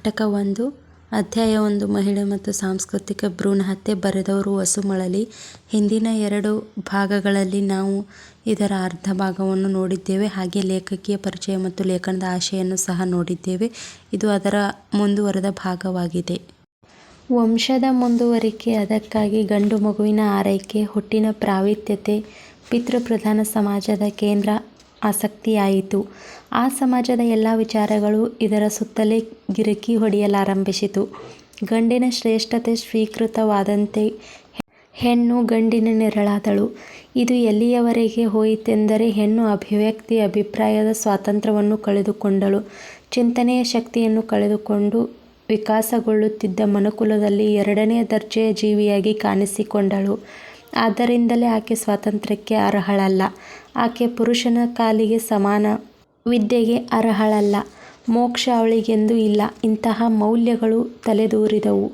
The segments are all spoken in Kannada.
ನಾಟಕ ಒಂದು, ಅಧ್ಯಾಯ ಒಂದು, ಮಹಿಳೆ ಮತ್ತು ಸಾಂಸ್ಕೃತಿಕ ಭ್ರೂಣ ಹತ್ಯೆ ಬರೆದವರು ವಸುಮಳಲಿ ಹಿಂದಿನ ಎರಡು ಭಾಗಗಳಲ್ಲಿ ನಾವು ಇದರ ಅರ್ಧ ಭಾಗವನ್ನು ನೋಡಿದ್ದೇವೆ. ಹಾಗೆ ಲೇಖಕಿಯ ಪರಿಚಯ ಮತ್ತು ಲೇಖನದ ಆಶೆಯನ್ನು ಸಹ ನೋಡಿದ್ದೇವೆ. ಇದು ಅದರ ಮುಂದುವರೆದ ಭಾಗವಾಗಿದೆ. ವಂಶದ ಮುಂದುವರಿಕೆ, ಅದಕ್ಕಾಗಿ ಗಂಡು ಮಗುವಿನ ಆರೈಕೆ, ಹುಟ್ಟಿನ ಪ್ರಾವಿತ್ಯತೆ ಪಿತೃಪ್ರಧಾನ ಸಮಾಜದ ಕೇಂದ್ರ ಆಸಕ್ತಿಯಾಯಿತು. ಆ ಸಮಾಜದ ಎಲ್ಲ ವಿಚಾರಗಳು ಇದರ ಸುತ್ತಲೇ ಗಿರಕಿ ಹೊಡೆಯಲಾರಂಭಿಸಿತು. ಗಂಡಿನ ಶ್ರೇಷ್ಠತೆ ಸ್ವೀಕೃತವಾದಂತೆ ಹೆಣ್ಣು ಗಂಡಿನ ನೆರಳಾದಳು. ಇದು ಎಲ್ಲಿಯವರೆಗೆ ಹೋಯಿತೆಂದರೆ ಹೆಣ್ಣು ಅಭಿವ್ಯಕ್ತಿ, ಅಭಿಪ್ರಾಯದ ಸ್ವಾತಂತ್ರ್ಯವನ್ನು ಕಳೆದುಕೊಂಡಳು. ಚಿಂತನೆಯ ಶಕ್ತಿಯನ್ನು ಕಳೆದುಕೊಂಡು ವಿಕಾಸಗೊಳ್ಳುತ್ತಿದ್ದ ಮನುಕುಲದಲ್ಲಿ ಎರಡನೇ ದರ್ಜೆಯ ಜೀವಿಯಾಗಿ ಕಾಣಿಸಿಕೊಂಡಳು. ಆದ್ದರಿಂದಲೇ ಆಕೆ ಸ್ವಾತಂತ್ರ್ಯಕ್ಕೆ ಅರ್ಹಳಲ್ಲ. ಆಕೆ ಪುರುಷನ ಕಾಲಿಗೆ ಸಮಾನ ವಿದ್ಯೆಗೆ ಅರ್ಹಳಲ್ಲ. ಮೋಕ್ಷ ಅವಳಿಗೆಂದು ಇಲ್ಲ. ಇಂತಹ ಮೌಲ್ಯಗಳು ತಲೆದೋರಿದವು.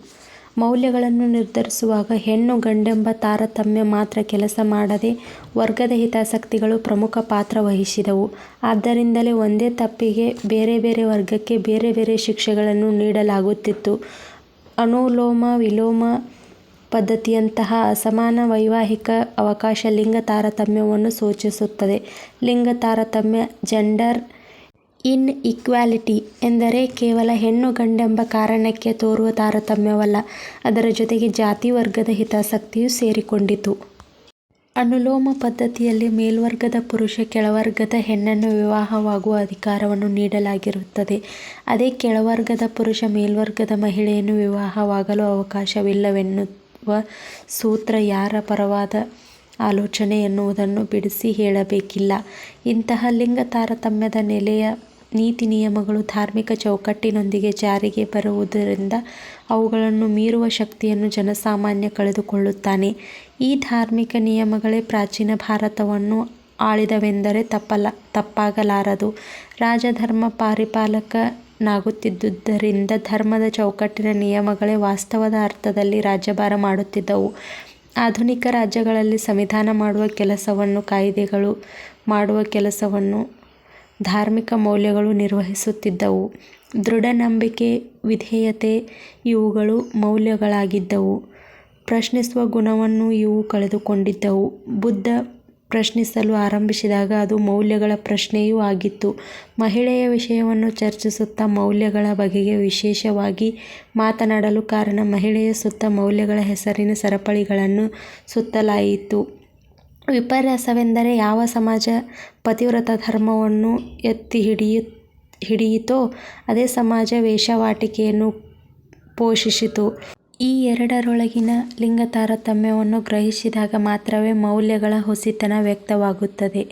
ಮೌಲ್ಯಗಳನ್ನು ನಿರ್ಧರಿಸುವಾಗ ಹೆಣ್ಣು ಗಂಡೆಂಬ ತಾರತಮ್ಯ ಮಾತ್ರ ಕೆಲಸ ಮಾಡದೆ ವರ್ಗದ ಹಿತಾಸಕ್ತಿಗಳು ಪ್ರಮುಖ ಪಾತ್ರ ವಹಿಸಿದವು. ಆದ್ದರಿಂದಲೇ ಒಂದೇ ತಪ್ಪಿಗೆ ಬೇರೆ ಬೇರೆ ವರ್ಗಕ್ಕೆ ಬೇರೆ ಬೇರೆ ಶಿಕ್ಷೆಗಳನ್ನು ನೀಡಲಾಗುತ್ತಿತ್ತು. ಅನುಲೋಮ ವಿಲೋಮ ಪದ್ಧತಿಯಂತಹ ಅಸಮಾನ ವೈವಾಹಿಕ ಅವಕಾಶ ಲಿಂಗ ತಾರತಮ್ಯವನ್ನು ಸೂಚಿಸುತ್ತದೆ. ಲಿಂಗ ತಾರತಮ್ಯ, ಜೆಂಡರ್ ಇನ್ ಇಕ್ವಾಲಿಟಿ ಎಂದರೆ ಕೇವಲ ಹೆಣ್ಣು ಗಂಡೆಂಬ ಕಾರಣಕ್ಕೆ ತೋರುವ ತಾರತಮ್ಯವಲ್ಲ. ಅದರ ಜೊತೆಗೆ ಜಾತಿ ವರ್ಗದ ಹಿತಾಸಕ್ತಿಯೂ ಸೇರಿಕೊಂಡಿತು. ಅನುಲೋಮ ಪದ್ಧತಿಯಲ್ಲಿ ಮೇಲ್ವರ್ಗದ ಪುರುಷ ಕೆಳವರ್ಗದ ಹೆಣ್ಣನ್ನು ವಿವಾಹವಾಗುವ ಅಧಿಕಾರವನ್ನು ನೀಡಲಾಗಿರುತ್ತದೆ. ಅದೇ ಕೆಳವರ್ಗದ ಪುರುಷ ಮೇಲ್ವರ್ಗದ ಮಹಿಳೆಯನ್ನು ವಿವಾಹವಾಗಲು ಅವಕಾಶವಿಲ್ಲವೆನ್ನುವ ಸೂತ್ರ ಯಾರ ಪರವಾದ ಆಲೋಚನೆ ಎನ್ನುವುದನ್ನು ಬಿಡಿಸಿ ಹೇಳಬೇಕಿಲ್ಲ. ಇಂತಹ ಲಿಂಗ ತಾರತಮ್ಯದ ನೆಲೆಯ ನೀತಿ ನಿಯಮಗಳು ಧಾರ್ಮಿಕ ಚೌಕಟ್ಟಿನೊಂದಿಗೆ ಜಾರಿಗೆ ಬರುವುದರಿಂದ ಅವುಗಳನ್ನು ಮೀರುವ ಶಕ್ತಿಯನ್ನು ಜನಸಾಮಾನ್ಯ ಕಳೆದುಕೊಳ್ಳುತ್ತಾನೆ. ಈ ಧಾರ್ಮಿಕ ನಿಯಮಗಳೇ ಪ್ರಾಚೀನ ಭಾರತವನ್ನು ಆಳಿದವೆಂದರೆ ತಪ್ಪಾಗಲಾರದು. ರಾಜಧರ್ಮ ಪರಿಪಾಲಕನಾಗುತ್ತಿದ್ದುದರಿಂದ ಧರ್ಮದ ಚೌಕಟ್ಟಿನ ನಿಯಮಗಳೇ ವಾಸ್ತವದ ಅರ್ಥದಲ್ಲಿ ರಾಜ್ಯಭಾರ ಮಾಡುತ್ತಿದ್ದವು. ಆಧುನಿಕ ರಾಜ್ಯಗಳಲ್ಲಿ ಸಂವಿಧಾನ ಮಾಡುವ ಕೆಲಸವನ್ನು, ಕಾಯಿದೆಗಳು ಮಾಡುವ ಕೆಲಸವನ್ನು, ಧಾರ್ಮಿಕ ಮೌಲ್ಯಗಳು ನಿರ್ವಹಿಸುತ್ತಿದ್ದವು. ದೃಢ ನಂಬಿಕೆ ವಿಧೇಯತೆ ಇವುಗಳು ಮೌಲ್ಯಗಳಾಗಿದ್ದವು. ಪ್ರಶ್ನಿಸುವ ಗುಣವನ್ನು ಇವು ಕಳೆದುಕೊಂಡಿದ್ದವು. ಬುದ್ಧ ಪ್ರಶ್ನಿಸಲು ಆರಂಭಿಸಿದಾಗ ಅದು ಮೌಲ್ಯಗಳ ಪ್ರಶ್ನೆಯೂ ಆಗಿತ್ತು. ಮಹಿಳೆಯ ವಿಷಯವನ್ನು ಚರ್ಚಿಸುತ್ತಾ ಮೌಲ್ಯಗಳ ಬಗೆಗೆ ವಿಶೇಷವಾಗಿ ಮಾತನಾಡಲು ಕಾರಣ ಮಹಿಳೆಯ ಸುತ್ತ ಮೌಲ್ಯಗಳ ಹೆಸರಿನ ಸರಪಳಿಗಳನ್ನು ಸುತ್ತಲಾಯಿತು. ವಿಪರ್ಯಾಸವೆಂದರೆ ಯಾವ ಸಮಾಜ ಪತಿವ್ರತ ಧರ್ಮವನ್ನು ಎತ್ತಿ ಹಿಡಿಯು, ಹಿಡಿಯಿತೋ ಅದೇ ಸಮಾಜ ವೇಷವಾಟಿಕೆಯನ್ನು ಪೋಷಿಸಿತು. ಈ ಎರಡರೊಳಗಿನ ಲಿಂಗ ತಾರತಮ್ಯವನ್ನು ಗ್ರಹಿಸಿದಾಗ ಮಾತ್ರವೇ ಮೌಲ್ಯಗಳ ಹುಸಿತನ ವ್ಯಕ್ತವಾಗುತ್ತದೆ.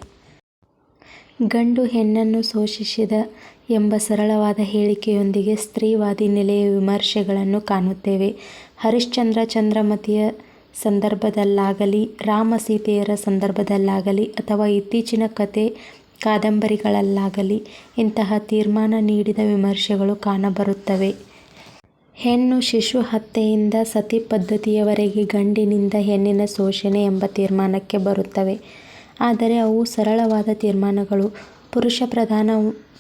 ಗಂಡು ಹೆಣ್ಣನ್ನು ಶೋಷಿಸಿದ ಎಂಬ ಸರಳವಾದ ಹೇಳಿಕೆಯೊಂದಿಗೆ ಸ್ತ್ರೀವಾದಿ ನೆಲೆಯ ವಿಮರ್ಶೆಗಳನ್ನು ಕಾಣುತ್ತೇವೆ. ಹರಿಶ್ಚಂದ್ರ ಚಂದ್ರಮತಿಯ ಸಂದರ್ಭದಲ್ಲಾಗಲಿ, ರಾಮ ಸೀತೆಯರ ಸಂದರ್ಭದಲ್ಲಾಗಲಿ ಅಥವಾ ಇತ್ತೀಚಿನ ಕತೆ ಕಾದಂಬರಿಗಳಲ್ಲಾಗಲಿ ಇಂತಹ ತೀರ್ಮಾನ ನೀಡಿದ ವಿಮರ್ಶೆಗಳು ಕಾಣಬರುತ್ತವೆ. ಹೆಣ್ಣು ಶಿಶು ಹತ್ಯೆಯಿಂದ ಸತಿ ಪದ್ಧತಿಯವರೆಗೆ ಗಂಡಿನಿಂದ ಹೆಣ್ಣಿನ ಶೋಷಣೆ ಎಂಬ ತೀರ್ಮಾನಕ್ಕೆ ಬರುತ್ತವೆ. ಆದರೆ ಅವು ಸರಳವಾದ ತೀರ್ಮಾನಗಳು. ಪುರುಷ ಪ್ರಧಾನ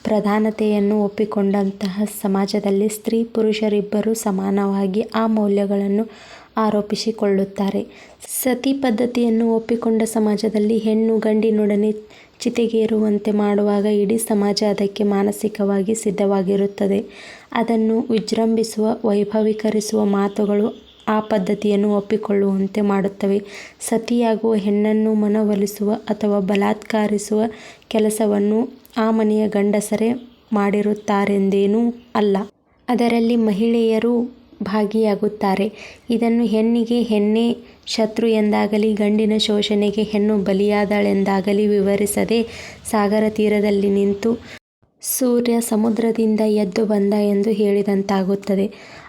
ಪ್ರಧಾನತೆಯನ್ನು ಒಪ್ಪಿಕೊಂಡಂತಹ ಸಮಾಜದಲ್ಲಿ ಸ್ತ್ರೀ ಪುರುಷರಿಬ್ಬರೂ ಸಮಾನವಾಗಿ ಆ ಮೌಲ್ಯಗಳನ್ನು ಆರೋಪಿಸಿಕೊಳ್ಳುತ್ತಾರೆ. ಸತಿ ಪದ್ಧತಿಯನ್ನು ಒಪ್ಪಿಕೊಂಡ ಸಮಾಜದಲ್ಲಿ ಹೆಣ್ಣು ಗಂಡಿನೊಡನೆ ಚಿತೆಗೇರುವಂತೆ ಮಾಡುವಾಗ ಇಡೀ ಸಮಾಜ ಅದಕ್ಕೆ ಮಾನಸಿಕವಾಗಿ ಸಿದ್ಧವಾಗಿರುತ್ತದೆ. ಅದನ್ನು ವಿಜೃಂಭಿಸುವ, ವೈಭವೀಕರಿಸುವ ಮಾತುಗಳು ಆ ಪದ್ಧತಿಯನ್ನು ಒಪ್ಪಿಕೊಳ್ಳುವಂತೆ ಮಾಡುತ್ತವೆ. ಸತಿಯಾಗುವ ಹೆಣ್ಣನ್ನು ಮನವೊಲಿಸುವ ಅಥವಾ ಬಲಾತ್ಕಾರಿಸುವ ಕೆಲಸವನ್ನು ಆ ಮನೆಯ ಗಂಡಸರೇ ಮಾಡಿರುತ್ತಾರೆಂದೇನೂ ಅಲ್ಲ. ಅದರಲ್ಲಿ ಮಹಿಳೆಯರೂ ಭಾಗಿಯಾಗುತ್ತಾರೆ. ಇದನ್ನು ಹೆಣ್ಣಿಗೆ ಹೆಣ್ಣೆ ಶತ್ರು ಎಂದಾಗಲಿ, ಗಂಡಿನ ಶೋಷಣೆಗೆ ಹೆಣ್ಣು ಬಲಿಯಾದಳೆಂದಾಗಲಿ ವಿವರಿಸದೆ ಸಾಗರ ತೀರದಲ್ಲಿ ನಿಂತು ಸೂರ್ಯ ಸಮುದ್ರದಿಂದ ಎದ್ದು ಬಂದ ಎಂದು ಹೇಳಿದಂತಾಗುತ್ತದೆ.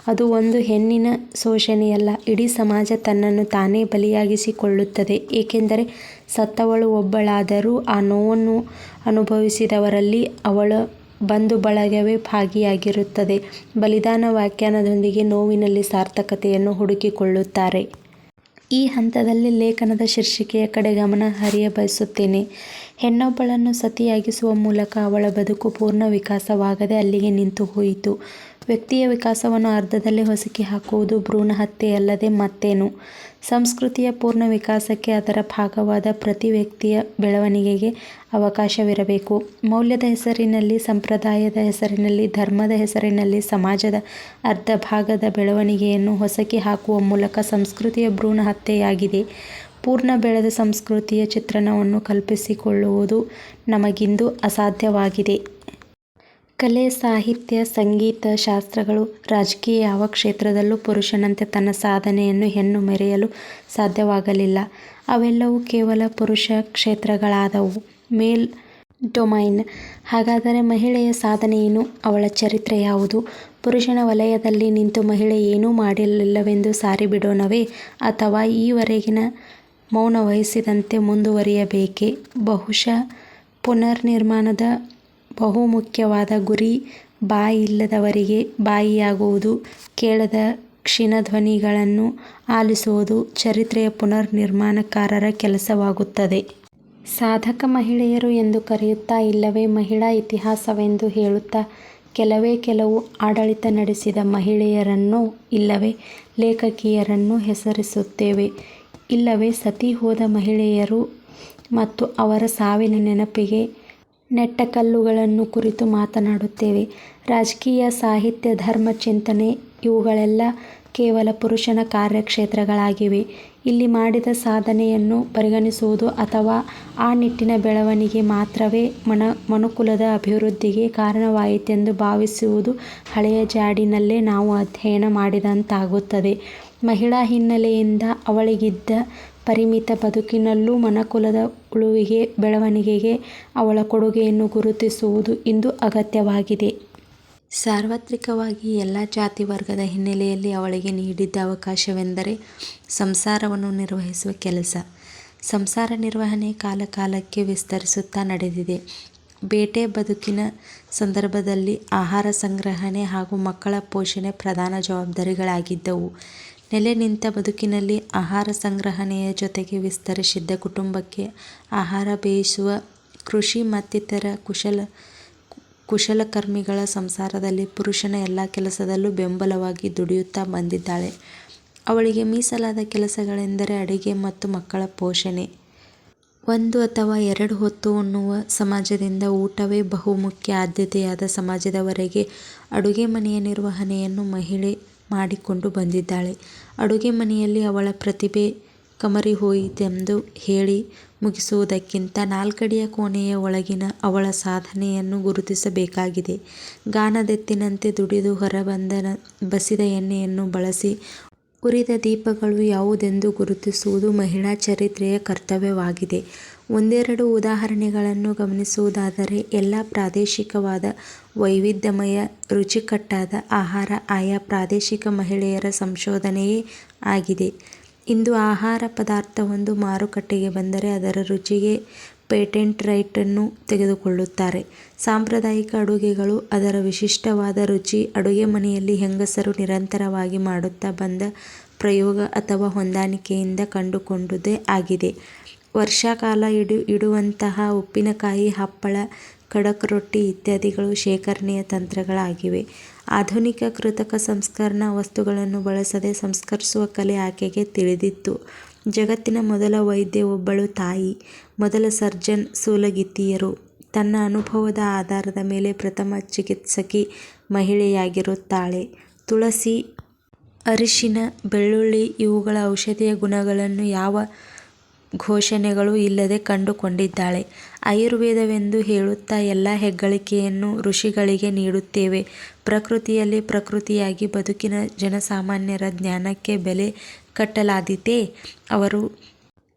ಅದು ಒಂದು ಹೆಣ್ಣಿನ ಶೋಷಣೆಯಲ್ಲ, ಇಡೀ ಸಮಾಜ ತನ್ನನ್ನು ತಾನೇ ಬಲಿಯಾಗಿಸಿಕೊಳ್ಳುತ್ತದೆ. ಏಕೆಂದರೆ ಸತ್ತವಳು ಒಬ್ಬಳಾದರೂ ಆ ನೋವನ್ನು ಅನುಭವಿಸಿದವರಲ್ಲಿ ಅವಳ ಬಂಧು ಬಳಗವೇ ಭಾಗಿಯಾಗಿರುತ್ತದೆ. ಬಲಿದಾನ ವ್ಯಾಖ್ಯಾನದೊಂದಿಗೆ ನೋವಿನಲ್ಲಿ ಸಾರ್ಥಕತೆಯನ್ನು ಹುಡುಕಿಕೊಳ್ಳುತ್ತಾರೆ. ಈ ಹಂತದಲ್ಲಿ ಲೇಖನದ ಶೀರ್ಷಿಕೆಯ ಕಡೆ ಗಮನ ಹರಿಯ ಬಯಸುತ್ತೇನೆ. ಹೆಣ್ಣೊಬ್ಬಳನ್ನು ಸತಿಯಾಗಿಸುವ ಮೂಲಕ ಅವಳ ಬದುಕು ಪೂರ್ಣ ವಿಕಾಸವಾಗದೆ ಅಲ್ಲಿಗೆ ನಿಂತು ಹೋಯಿತು. ವ್ಯಕ್ತಿಯ ವಿಕಾಸವನ್ನು ಅರ್ಧದಲ್ಲೇ ಹೊಸಕಿ ಹಾಕುವುದು ಭ್ರೂಣಹತ್ಯೆಯಲ್ಲದೆ ಮತ್ತೇನು? ಸಂಸ್ಕೃತಿಯ ಪೂರ್ಣ ವಿಕಾಸಕ್ಕೆ ಅದರ ಭಾಗವಾದ ಪ್ರತಿ ವ್ಯಕ್ತಿಯ ಬೆಳವಣಿಗೆಗೆ ಅವಕಾಶವಿರಬೇಕು. ಮೌಲ್ಯದ ಹೆಸರಿನಲ್ಲಿ, ಸಂಪ್ರದಾಯದ ಹೆಸರಿನಲ್ಲಿ, ಧರ್ಮದ ಹೆಸರಿನಲ್ಲಿ ಸಮಾಜದ ಅರ್ಧ ಭಾಗದ ಬೆಳವಣಿಗೆಯನ್ನು ಹೊಸಕಿ ಹಾಕುವ ಮೂಲಕ ಸಂಸ್ಕೃತಿಯ ಭ್ರೂಣ ಹತ್ಯೆಯಾಗಿದೆ. ಪೂರ್ಣ ಬೆಳೆದ ಸಂಸ್ಕೃತಿಯ ಚಿತ್ರಣವನ್ನು ಕಲ್ಪಿಸಿಕೊಳ್ಳುವುದು ನಮಗಿಂದು ಅಸಾಧ್ಯವಾಗಿದೆ. ಕಲೆ, ಸಾಹಿತ್ಯ, ಸಂಗೀತ, ಶಾಸ್ತ್ರಗಳು, ರಾಜಕೀಯ ಯಾವ ಕ್ಷೇತ್ರದಲ್ಲೂ ಪುರುಷನಂತೆ ತನ್ನ ಸಾಧನೆಯನ್ನು ಹೆಣ್ಣು ಮೆರೆಯಲು ಸಾಧ್ಯವಾಗಲಿಲ್ಲ. ಅವೆಲ್ಲವೂ ಕೇವಲ ಪುರುಷ ಕ್ಷೇತ್ರಗಳಾದವು. ಮೇಲ್ ಡೊಮೈನ್. ಹಾಗಾದರೆ ಮಹಿಳೆಯ ಸಾಧನೆಯೇನು? ಅವಳ ಚರಿತ್ರೆ ಯಾವುದು? ಪುರುಷನ ವಲಯದಲ್ಲಿ ನಿಂತು ಮಹಿಳೆ ಏನೂ ಮಾಡಲಿಲ್ಲವೆಂದು ಸಾರಿಬಿಡೋಣವೇ? ಅಥವಾ ಈವರೆಗಿನ ಮೌನವಹಿಸಿದಂತೆ ಮುಂದುವರಿಯಬೇಕೇ? ಬಹುಶಃ ಪುನರ್ನಿರ್ಮಾಣದ ಬಹುಮುಖ್ಯವಾದ ಗುರಿ ಬಾಯಿಲ್ಲದವರಿಗೆ ಬಾಯಿಯಾಗುವುದು, ಕೇಳದ ಕ್ಷೀಣಧ್ವನಿಗಳನ್ನು ಆಲಿಸುವುದು ಚರಿತ್ರೆಯ ಪುನರ್ ನಿರ್ಮಾಣಕಾರರ ಕೆಲಸವಾಗುತ್ತದೆ. ಸಾಧಕ ಮಹಿಳೆಯರು ಎಂದು ಕರೆಯುತ್ತಾ ಇಲ್ಲವೇ ಮಹಿಳಾ ಇತಿಹಾಸವೆಂದು ಹೇಳುತ್ತಾ ಕೆಲವೇ ಕೆಲವು ಆಡಳಿತ ನಡೆಸಿದ ಮಹಿಳೆಯರನ್ನು ಇಲ್ಲವೇ ಲೇಖಕಿಯರನ್ನು ಹೆಸರಿಸುತ್ತೇವೆ. ಇಲ್ಲವೇ ಸತಿ ಹೋದ ಮಹಿಳೆಯರು ಮತ್ತು ಅವರ ಸಾವಿನ ನೆನಪಿಗೆ ನೆಟ್ಟಕಲ್ಲುಗಳನ್ನು ಕುರಿತು ಮಾತನಾಡುತ್ತೇವೆ. ರಾಜಕೀಯ, ಸಾಹಿತ್ಯ, ಧರ್ಮ, ಚಿಂತನೆ ಇವುಗಳೆಲ್ಲ ಕೇವಲ ಪುರುಷನ ಕಾರ್ಯಕ್ಷೇತ್ರಗಳಾಗಿವೆ. ಇಲ್ಲಿ ಮಾಡಿದ ಸಾಧನೆಯನ್ನು ಪರಿಗಣಿಸುವುದು ಅಥವಾ ಆ ನಿಟ್ಟಿನ ಬೆಳವಣಿಗೆ ಮಾತ್ರವೇ ಮನುಕುಲದ ಅಭಿವೃದ್ಧಿಗೆ ಕಾರಣವಾಯಿತೆಂದು ಭಾವಿಸುವುದು ಹಳೆಯ ಜಾಡಿನಲ್ಲೇ ನಾವು ಅಧ್ಯಯನ ಮಾಡಿದಂತಾಗುತ್ತದೆ. ಮಹಿಳಾ ಹಿನ್ನೆಲೆಯಿಂದ ಅವಳಿಗಿದ್ದ ಪರಿಮಿತ ಬದುಕಿನಲ್ಲೂ ಮನಕುಲದ ಉಳುವಿಗೆ, ಬೆಳವಣಿಗೆಗೆ ಅವಳ ಕೊಡುಗೆಯನ್ನು ಗುರುತಿಸುವುದು ಇಂದು ಅಗತ್ಯವಾಗಿದೆ. ಸಾರ್ವತ್ರಿಕವಾಗಿ ಎಲ್ಲ ಜಾತಿ ವರ್ಗದ ಹಿನ್ನೆಲೆಯಲ್ಲಿ ಅವಳಿಗೆ ನೀಡಿದ್ದ ಅವಕಾಶವೆಂದರೆ ಸಂಸಾರವನ್ನು ನಿರ್ವಹಿಸುವ ಕೆಲಸ. ಸಂಸಾರ ನಿರ್ವಹಣೆ ಕಾಲಕಾಲಕ್ಕೆ ವಿಸ್ತರಿಸುತ್ತಾ ನಡೆದಿದೆ. ಬೇಟೆ ಬದುಕಿನ ಸಂದರ್ಭದಲ್ಲಿ ಆಹಾರ ಸಂಗ್ರಹಣೆ ಹಾಗೂ ಮಕ್ಕಳ ಪೋಷಣೆ ಪ್ರಧಾನ ಜವಾಬ್ದಾರಿಗಳಾಗಿದ್ದುವು. ನೆಲೆ ನಿಂತ ಬದುಕಿನಲ್ಲಿ ಆಹಾರ ಸಂಗ್ರಹಣೆಯ ಜೊತೆಗೆ ವಿಸ್ತರಿಸಿದ್ದ ಕುಟುಂಬಕ್ಕೆ ಆಹಾರ ಬೇಯಿಸುವ ಕೃಷಿ ಮತ್ತಿತರ ಕುಶಲಕರ್ಮಿಗಳ ಸಂಸಾರದಲ್ಲಿ ಪುರುಷನ ಎಲ್ಲ ಕೆಲಸದಲ್ಲೂ ಬೆಂಬಲವಾಗಿ ದುಡಿಯುತ್ತಾ ಬಂದಿದ್ದಾಳೆ. ಅವಳಿಗೆ ಮೀಸಲಾದ ಕೆಲಸಗಳೆಂದರೆ ಅಡಿಗೆ ಮತ್ತು ಮಕ್ಕಳ ಪೋಷಣೆ. ಒಂದು ಅಥವಾ ಎರಡು ಹೊತ್ತು ಉಣ್ಣುವ ಸಮಾಜದಿಂದ ಊಟವೇ ಬಹುಮುಖ್ಯ ಆದ್ಯತೆಯಾದ ಸಮಾಜದವರೆಗೆ ಅಡುಗೆ ಮನೆಯ ನಿರ್ವಹಣೆಯನ್ನು ಮಹಿಳೆ ಮಾಡಿಕೊಂಡು ಬಂದಿದ್ದಾಳೆ. ಅಡುಗೆ ಮನೆಯಲ್ಲಿ ಅವಳ ಪ್ರತಿಭೆ ಕಮರಿಹೋಯಿತೆಂದು ಹೇಳಿ ಮುಗಿಸುವುದಕ್ಕಿಂತ ನಾಲ್ಕಡಿಯ ಕೋಣೆಯ ಒಳಗಿನ ಅವಳ ಸಾಧನೆಯನ್ನು ಗುರುತಿಸಬೇಕಾಗಿದೆ. ಗಾನದೆತ್ತಿನಂತೆ ದುಡಿದು ಹೊರಬಂದ ಬಸಿದ ಎಣ್ಣೆಯನ್ನು ಬಳಸಿ ಉರಿದ ದೀಪಗಳು ಯಾವುದೆಂದು ಗುರುತಿಸುವುದು ಮಹಿಳಾ ಚರಿತ್ರೆಯ ಕರ್ತವ್ಯವಾಗಿದೆ. ಒಂದೆರಡು ಉದಾಹರಣೆಗಳನ್ನು ಗಮನಿಸುವುದಾದರೆ ಎಲ್ಲ ಪ್ರಾದೇಶಿಕವಾದ ವೈವಿಧ್ಯಮಯ ರುಚಿಕಟ್ಟಾದ ಆಹಾರ ಆಯಾ ಪ್ರಾದೇಶಿಕ ಮಹಿಳೆಯರ ಸಂಶೋಧನೆಯೇ ಆಗಿದೆ. ಇಂದು ಆಹಾರ ಪದಾರ್ಥವೊಂದು ಮಾರುಕಟ್ಟೆಗೆ ಬಂದರೆ ಅದರ ರುಚಿಗೆ ಪೇಟೆಂಟ್ ರೈಟನ್ನು ತೆಗೆದುಕೊಳ್ಳುತ್ತಾರೆ. ಸಾಂಪ್ರದಾಯಿಕ ಅಡುಗೆಗಳು, ಅದರ ವಿಶಿಷ್ಟವಾದ ರುಚಿ ಅಡುಗೆ ಮನೆಯಲ್ಲಿ ಹೆಂಗಸರು ನಿರಂತರವಾಗಿ ಮಾಡುತ್ತಾ ಬಂದ ಪ್ರಯೋಗ ಅಥವಾ ಹೊಂದಾಣಿಕೆಯಿಂದ ಕಂಡುಕೊಂಡುದೇ ಆಗಿದೆ. ವರ್ಷಕಾಲ ಇಡುವಂತಹ ಉಪ್ಪಿನಕಾಯಿ, ಹಪ್ಪಳ, ಖಡಕ್ ರೊಟ್ಟಿ ಇತ್ಯಾದಿಗಳು ಶೇಖರಣೆಯ ತಂತ್ರಗಳಾಗಿವೆ. ಆಧುನಿಕ ಕೃತಕ ಸಂಸ್ಕರಣಾ ವಸ್ತುಗಳನ್ನು ಬಳಸದೆ ಸಂಸ್ಕರಿಸುವ ಕಲೆ ಆಕೆಗೆ ತಿಳಿದಿತ್ತು. ಜಗತ್ತಿನ ಮೊದಲ ವೈದ್ಯ ಒಬ್ಬಳು ತಾಯಿ. ಮೊದಲ ಸರ್ಜನ್ ಸೂಲಗಿತ್ತಿಯರು. ತನ್ನ ಅನುಭವದ ಆಧಾರದ ಮೇಲೆ ಪ್ರಥಮ ಚಿಕಿತ್ಸಕಿ ಮಹಿಳೆಯಾಗಿರುತ್ತಾಳೆ. ತುಳಸಿ, ಅರಿಶಿನ, ಬೆಳ್ಳುಳ್ಳಿ ಇವುಗಳ ಔಷಧೀಯ ಗುಣಗಳನ್ನು ಯಾವ ಘೋಷಣೆಗಳೂ ಇಲ್ಲದೆ ಕಂಡುಕೊಂಡಿದ್ದಾಳೆ. ಆಯುರ್ವೇದವೆಂದು ಹೇಳುತ್ತಾ ಎಲ್ಲ ಹೆಗ್ಗಳಿಕೆಯನ್ನು ಋಷಿಗಳಿಗೆ ನೀಡುತ್ತೇವೆ. ಪ್ರಕೃತಿಯಲ್ಲಿ ಪ್ರಕೃತಿಯಾಗಿ ಬದುಕಿನ ಜನಸಾಮಾನ್ಯರ ಜ್ಞಾನಕ್ಕೆ ಬೆಲೆ ಕಟ್ಟಲಾದಿತೇ, ಅವರು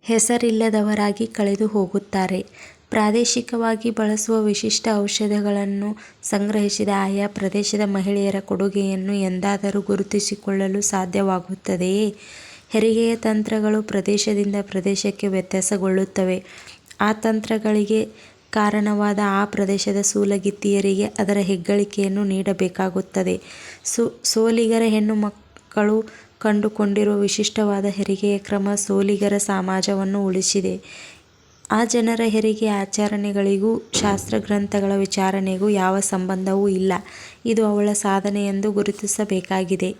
ಹೆಸರಿಲ್ಲದವರಾಗಿ ಕಳೆದು ಹೋಗುತ್ತಾರೆ. ಪ್ರಾದೇಶಿಕವಾಗಿ ಬಳಸುವ ವಿಶಿಷ್ಟ ಔಷಧಗಳನ್ನು ಸಂಗ್ರಹಿಸಿದ ಆಯಾ ಪ್ರದೇಶದ ಮಹಿಳೆಯರ ಕೊಡುಗೆಯನ್ನು ಎಂದಾದರೂ ಗುರುತಿಸಿಕೊಳ್ಳಲು ಸಾಧ್ಯವಾಗುತ್ತದೆಯೇ? ಹೆರಿಗೆಯ ತಂತ್ರಗಳು ಪ್ರದೇಶದಿಂದ ಪ್ರದೇಶಕ್ಕೆ ವ್ಯತ್ಯಾಸಗೊಳ್ಳುತ್ತವೆ. ಆ ತಂತ್ರಗಳಿಗೆ ಕಾರಣವಾದ ಆ ಪ್ರದೇಶದ ಸೂಲಗಿತ್ತಿಯರಿಗೆ ಅದರ ಹೆಗ್ಗಳಿಕೆಯನ್ನು ನೀಡಬೇಕಾಗುತ್ತದೆ. ಸೋಲಿಗರ ಹೆಣ್ಣು ಮಕ್ಕಳು ಕಂಡುಕೊಂಡಿರುವ ವಿಶಿಷ್ಟವಾದ ಹೆರಿಗೆಯ ಕ್ರಮ ಸೋಲಿಗರ ಸಮಾಜವನ್ನು ಉಳಿಸಿದೆ. ಆ ಜನರ ಹೆರಿಗೆ ಆಚರಣೆಗಳಿಗೂ ಶಾಸ್ತ್ರ ಗ್ರಂಥಗಳ ವಿಚಾರಣೆಗೂ ಯಾವ ಸಂಬಂಧವೂ ಇಲ್ಲ. ಇದು ಅವಳ ಸಾಧನೆ ಎಂದು ಗುರುತಿಸಬೇಕಾಗಿದೆ.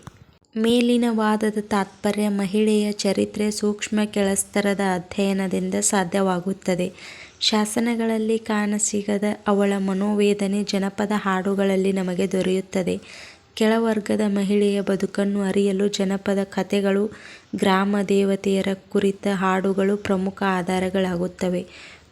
ಮೇಲಿನ ವಾದದ ತಾತ್ಪರ್ಯ ಮಹಿಳೆಯ ಚರಿತ್ರೆ ಸೂಕ್ಷ್ಮ ಕೆಳಸ್ತರದ ಅಧ್ಯಯನದಿಂದ ಸಾಧ್ಯವಾಗುತ್ತದೆ. ಶಾಸನಗಳಲ್ಲಿ ಕಾಣಸಿಗದ ಅವಳ ಮನೋವೇದನೆ ಜನಪದ ಹಾಡುಗಳಲ್ಲಿ ನಮಗೆ ದೊರೆಯುತ್ತದೆ. ಕೆಳವರ್ಗದ ಮಹಿಳೆಯ ಬದುಕನ್ನು ಅರಿಯಲು ಜನಪದ ಕಥೆಗಳು, ಗ್ರಾಮ ದೇವತೆಯರ ಕುರಿತ ಹಾಡುಗಳು ಪ್ರಮುಖ ಆಧಾರಗಳಾಗುತ್ತವೆ.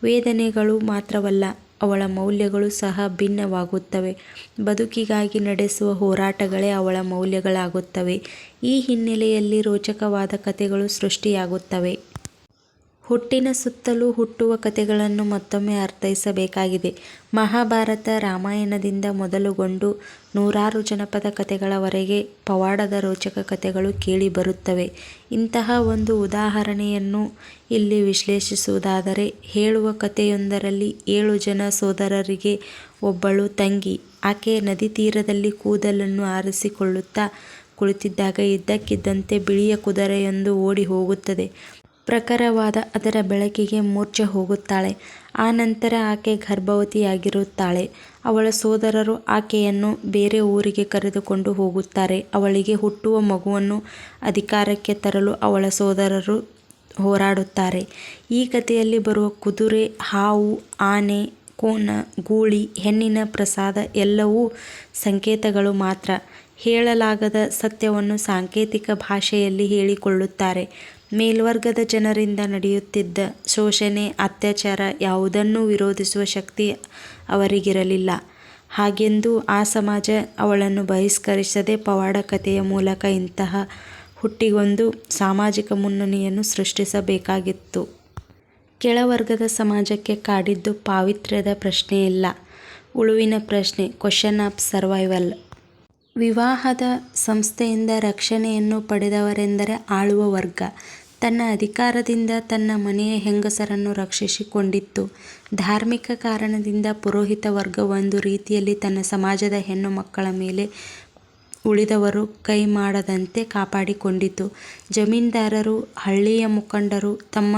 ವೇದನೆಗಳು ಮಾತ್ರವಲ್ಲ, ಅವಳ ಮೌಲ್ಯಗಳು ಸಹ ಭಿನ್ನವಾಗುತ್ತವೆ. ಬದುಕಿಗಾಗಿ ನಡೆಸುವ ಹೋರಾಟಗಳೇ ಅವಳ ಮೌಲ್ಯಗಳಾಗುತ್ತವೆ. ಈ ಹಿನ್ನೆಲೆಯಲ್ಲಿ ರೋಚಕವಾದ ಕಥೆಗಳು ಸೃಷ್ಟಿಯಾಗುತ್ತವೆ. ಹುಟ್ಟಿನ ಸುತ್ತಲೂ ಹುಟ್ಟುವ ಕಥೆಗಳನ್ನು ಮತ್ತೊಮ್ಮೆ ಅರ್ಥೈಸಬೇಕಾಗಿದೆ. ಮಹಾಭಾರತ, ರಾಮಾಯಣದಿಂದ ಮೊದಲುಗೊಂಡು ನೂರಾರು ಜನಪದ ಕಥೆಗಳವರೆಗೆ ಪವಾಡದ ರೋಚಕ ಕಥೆಗಳು ಕೇಳಿಬರುತ್ತವೆ. ಇಂತಹ ಒಂದು ಉದಾಹರಣೆಯನ್ನು ಇಲ್ಲಿ ವಿಶ್ಲೇಷಿಸುವುದಾದರೆ, ಹೇಳುವ ಕಥೆಯೊಂದರಲ್ಲಿ ಏಳು ಜನ ಸೋದರರಿಗೆ ಒಬ್ಬಳು ತಂಗಿ. ಆಕೆ ನದಿ ತೀರದಲ್ಲಿ ಕೂದಲನ್ನು ಆರಿಸಿಕೊಳ್ಳುತ್ತಾ ಕುಳಿತಿದ್ದಾಗ ಇದ್ದಕ್ಕಿದ್ದಂತೆ ಬಿಳಿಯ ಕುದುರೆಯೊಂದು ಓಡಿಹೋಗುತ್ತದೆ. ಪ್ರಖರವಾದ ಅದರ ಬೆಳಕಿಗೆ ಮೂರ್ಛೆ ಹೋಗುತ್ತಾಳೆ. ಆ ನಂತರ ಆಕೆ ಗರ್ಭವತಿಯಾಗಿರುತ್ತಾಳೆ. ಅವಳ ಸೋದರರು ಆಕೆಯನ್ನು ಬೇರೆ ಊರಿಗೆ ಕರೆದುಕೊಂಡು ಹೋಗುತ್ತಾರೆ. ಅವಳಿಗೆ ಹುಟ್ಟುವ ಮಗುವನ್ನು ಅಧಿಕಾರಕ್ಕೆ ತರಲು ಅವಳ ಸೋದರರು ಹೋರಾಡುತ್ತಾರೆ. ಈ ಕಥೆಯಲ್ಲಿ ಬರುವ ಕುದುರೆ, ಹಾವು, ಆನೆ, ಕೋಣ, ಗೂಳಿ, ಹೆಣ್ಣಿನ ಪ್ರಸಾದ ಎಲ್ಲವೂ ಸಂಕೇತಗಳು ಮಾತ್ರ. ಹೇಳಲಾಗದ ಸತ್ಯವನ್ನು ಸಾಂಕೇತಿಕ ಭಾಷೆಯಲ್ಲಿ ಹೇಳಿಕೊಳ್ಳುತ್ತಾರೆ. ಮೇಲ್ವರ್ಗದ ಜನರಿಂದ ನಡೆಯುತ್ತಿದ್ದ ಶೋಷಣೆ, ಅತ್ಯಾಚಾರ ಯಾವುದನ್ನೂ ವಿರೋಧಿಸುವ ಶಕ್ತಿ ಅವರಿಗಿರಲಿಲ್ಲ. ಹಾಗೆಂದು ಆ ಸಮಾಜ ಅವಳನ್ನು ಬಹಿಷ್ಕರಿಸದೆ ಪವಾಡ ಕಥೆಯ ಮೂಲಕ ಇಂತಹ ಹುಟ್ಟಿಗೊಂದು ಸಾಮಾಜಿಕ ಮುನ್ನಣಿಯನ್ನು ಸೃಷ್ಟಿಸಬೇಕಾಗಿತ್ತು. ಕೆಳವರ್ಗದ ಸಮಾಜಕ್ಕೆ ಕಾಡಿದ್ದು ಪಾವಿತ್ರ್ಯದ ಪ್ರಶ್ನೆಯಲ್ಲ, ಉಳುವಿನ ಪ್ರಶ್ನೆ ಕ್ವಶ್ಚನ್ ಆಫ್ ಸರ್ವೈವಲ್. ವಿವಾಹದ ಸಂಸ್ಥೆಯಿಂದ ರಕ್ಷಣೆಯನ್ನು ಪಡೆದವರೆಂದರೆ ಆಳುವ ವರ್ಗ. ತನ್ನ ಅಧಿಕಾರದಿಂದ ತನ್ನ ಮನೆಯ ಹೆಂಗಸರನ್ನು ರಕ್ಷಿಸಿಕೊಂಡಿತ್ತು. ಧಾರ್ಮಿಕ ಕಾರಣದಿಂದ ಪುರೋಹಿತ ವರ್ಗ ಒಂದು ರೀತಿಯಲ್ಲಿ ತನ್ನ ಸಮಾಜದ ಹೆಣ್ಣು ಮಕ್ಕಳ ಮೇಲೆ ಉಳಿದವರು ಕೈಮಾಡದಂತೆ ಕಾಪಾಡಿಕೊಂಡಿತು. ಜಮೀನ್ದಾರರು, ಹಳ್ಳಿಯ ಮುಖಂಡರು ತಮ್ಮ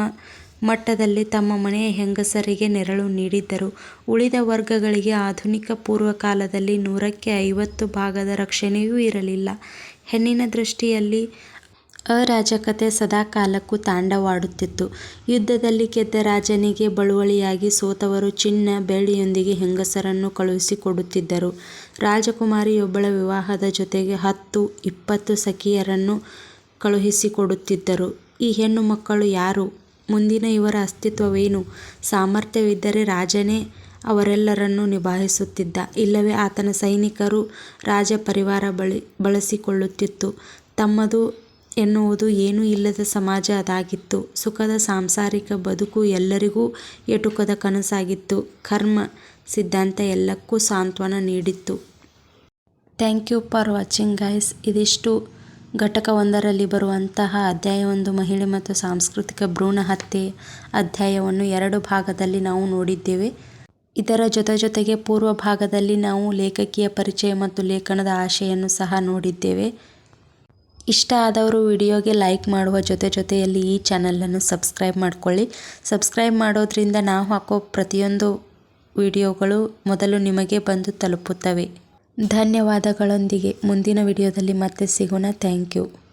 ಮಟ್ಟದಲ್ಲಿ ತಮ್ಮ ಮನೆಯ ಹೆಂಗಸರಿಗೆ ನೆರಳು ನೀಡಿದ್ದರು. ಉಳಿದ ವರ್ಗಗಳಿಗೆ ಆಧುನಿಕ ಪೂರ್ವಕಾಲದಲ್ಲಿ ನೂರಕ್ಕೆ ಐವತ್ತು ಭಾಗದ ರಕ್ಷಣೆಯೂ ಇರಲಿಲ್ಲ. ಹೆಣ್ಣಿನ ದೃಷ್ಟಿಯಲ್ಲಿ ಅರಾಜಕತೆ ಸದಾಕಾಲಕ್ಕೂ ತಾಂಡವವಾಡುತ್ತಿತ್ತು. ಯುದ್ಧದಲ್ಲಿ ಗೆದ್ದ ರಾಜನಿಗೆ ಬಳುವಳಿಯಾಗಿ ಸೋತವರು ಚಿನ್ನ, ಬೆಳ್ಳಿಯೊಂದಿಗೆ ಹೆಂಗಸರನ್ನು ಕಳುಹಿಸಿಕೊಡುತ್ತಿದ್ದರು. ರಾಜಕುಮಾರಿಯೊಬ್ಬಳ ವಿವಾಹದ ಜೊತೆಗೆ ಹತ್ತು, ಇಪ್ಪತ್ತು ಸಖಿಯರನ್ನು ಕಳುಹಿಸಿಕೊಡುತ್ತಿದ್ದರು. ಈ ಹೆಣ್ಣು ಮಕ್ಕಳು ಯಾರು? ಮುಂದಿನ ಇವರ ಅಸ್ತಿತ್ವವೇನು? ಸಾಮರ್ಥ್ಯವಿದ್ದರೆ ರಾಜನೇ ಅವರೆಲ್ಲರನ್ನೂ ನಿಭಾಯಿಸುತ್ತಿದ್ದ. ಇಲ್ಲವೇ ಆತನ ಸೈನಿಕರು, ರಾಜ ಪರಿವಾರ ಬಳಸಿಕೊಳ್ಳುತ್ತಿತ್ತು. ತಮ್ಮದು ಎನ್ನುವುದು ಏನೂ ಇಲ್ಲದ ಸಮಾಜ ಅದಾಗಿತ್ತು. ಸುಖದ ಸಾಂಸಾರಿಕ ಬದುಕು ಎಲ್ಲರಿಗೂ ಎಟುಕದ ಕನಸಾಗಿತ್ತು. ಕರ್ಮ ಸಿದ್ಧಾಂತ ಎಲ್ಲಕ್ಕೂ ಸಾಂತ್ವನ ನೀಡಿತ್ತು. Thank you for watching guys. ಇದಿಷ್ಟು ಘಟಕ ಒಂದರಲ್ಲಿ ಬರುವಂತಹ ಅಧ್ಯಾಯವೊಂದು ಮಹಿಳೆ ಮತ್ತು ಸಾಂಸ್ಕೃತಿಕ ಭ್ರೂಣ ಹತ್ಯೆ ಅಧ್ಯಾಯವನ್ನು ಎರಡು ಭಾಗದಲ್ಲಿ ನಾವು ನೋಡಿದ್ದೇವೆ. ಇದರ ಜೊತೆ ಜೊತೆಗೆ ಪೂರ್ವ ಭಾಗದಲ್ಲಿ ನಾವು ಲೇಖಕಿಯ ಪರಿಚಯ ಮತ್ತು ಲೇಖನದ ಆಶೆಯನ್ನು ಸಹ ನೋಡಿದ್ದೇವೆ. ಇಷ್ಟ ಆದವರು ವಿಡಿಯೋಗೆ ಲೈಕ್ ಮಾಡುವ ಜೊತೆ ಜೊತೆಯಲ್ಲಿ ಈ ಚಾನಲನ್ನು ಸಬ್ಸ್ಕ್ರೈಬ್ ಮಾಡಿಕೊಳ್ಳಿ. ಸಬ್ಸ್ಕ್ರೈಬ್ ಮಾಡೋದ್ರಿಂದ ನಾವು ಹಾಕೋ ಪ್ರತಿಯೊಂದು ವಿಡಿಯೋಗಳು ಮೊದಲು ನಿಮಗೆ ಬಂದು ತಲುಪುತ್ತವೆ. ಧನ್ಯವಾದಗಳೊಂದಿಗೆ ಮುಂದಿನ ವಿಡಿಯೋದಲ್ಲಿ ಮತ್ತೆ ಸಿಗೋಣ. Thank you.